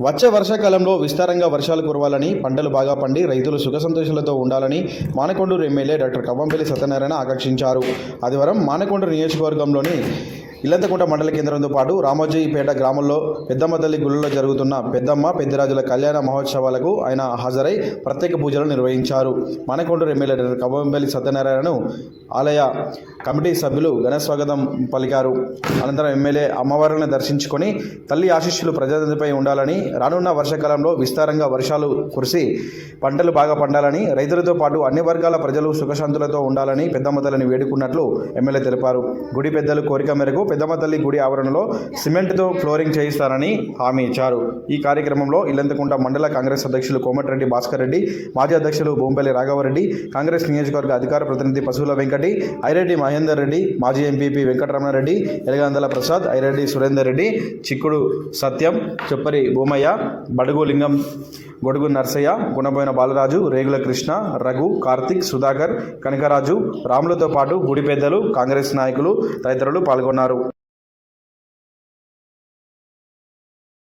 వచ్చే వర్షాకాలంలో విస్తారంగా వర్షాలు కురవాలని పంటలు బాగా పండి రైతులు సుఖ సంతోషాలతో ఉండాలని మానకొండూరు ఎమ్మెల్యే డాక్టర్ కవ్వంపల్లి సత్యనారాయణ ఆకాంక్షించారు. ఆదివారం మానకొండూరు నియోజకవర్గంలోని ఇల్లంతకుంట మండల కేంద్రంతో పాటు రామోజీపేట గ్రామంలో పెద్దమ్మ తల్లి గుళ్ళలో జరుగుతున్న పెద్దమ్మ పెద్దిరాజుల కళ్యాణ మహోత్సవాలకు ఆయన హాజరై ప్రత్యేక పూజలు నిర్వహించారు. మానకొండూరు ఎమ్మెల్యే డాక్టర్ కవ్వంపల్లి సత్యనారాయణను ఆలయ కమిటీ సభ్యులు ఘనస్వాగతం పలికారు. అనంతరం ఎమ్మెల్యే అమ్మవారిని దర్శించుకొని తల్లి ఆశీస్సులు ప్రజలందరిపై ఉండాలని రానున్న వర్షాకాలంలో విస్తారంగా వర్షాలు కురిసి పంటలు బాగా పండాలని రైతులతో పాటు అన్ని వర్గాల ప్రజలు సుఖశాంతులతో ఉండాలని పెద్దమ్మ తల్లిని వేడుకున్నట్లు ఎమ్మెల్యే తెలిపారు. గుడి పెద్దలు కోరిక మేరకు పెద్దమ్మ తల్లి గుడి ఆవరణలో సిమెంట్తో ఫ్లోరింగ్ చేయిస్తారని హామీ ఇచ్చారు. ఈ కార్యక్రమంలో ఇల్లంతకుంట మండల కాంగ్రెస్ అధ్యక్షులు కోమటిరెడ్డి భాస్కర్ రెడ్డి మాజీ అధ్యక్షులు భూంపల్లి రాఘవరెడ్డి కాంగ్రెస్ నియోజకవర్గ అధికార ప్రతినిధి పశువుల వెంకటి ఐరెడ్డి మహేందర్ రెడ్డి మాజీ ఎంపీపీ వెంకటరమణారెడ్డి ఎలగందల ప్రసాద్ ఐరెడ్డి సురేందర్ రెడ్డి చిక్కుడు సత్యం చెప్పరి భూమయ్య బడుగు లింగం గొడుగు నర్సయ్య గుణబోయిన బాలరాజు రేగుల కృష్ణ రఘు కార్తిక్ సుధాకర్ కనకరాజు రాములతో పాటు గుడి పెద్దలు కాంగ్రెస్ నాయకులు తదితరులు పాల్గొన్నారు.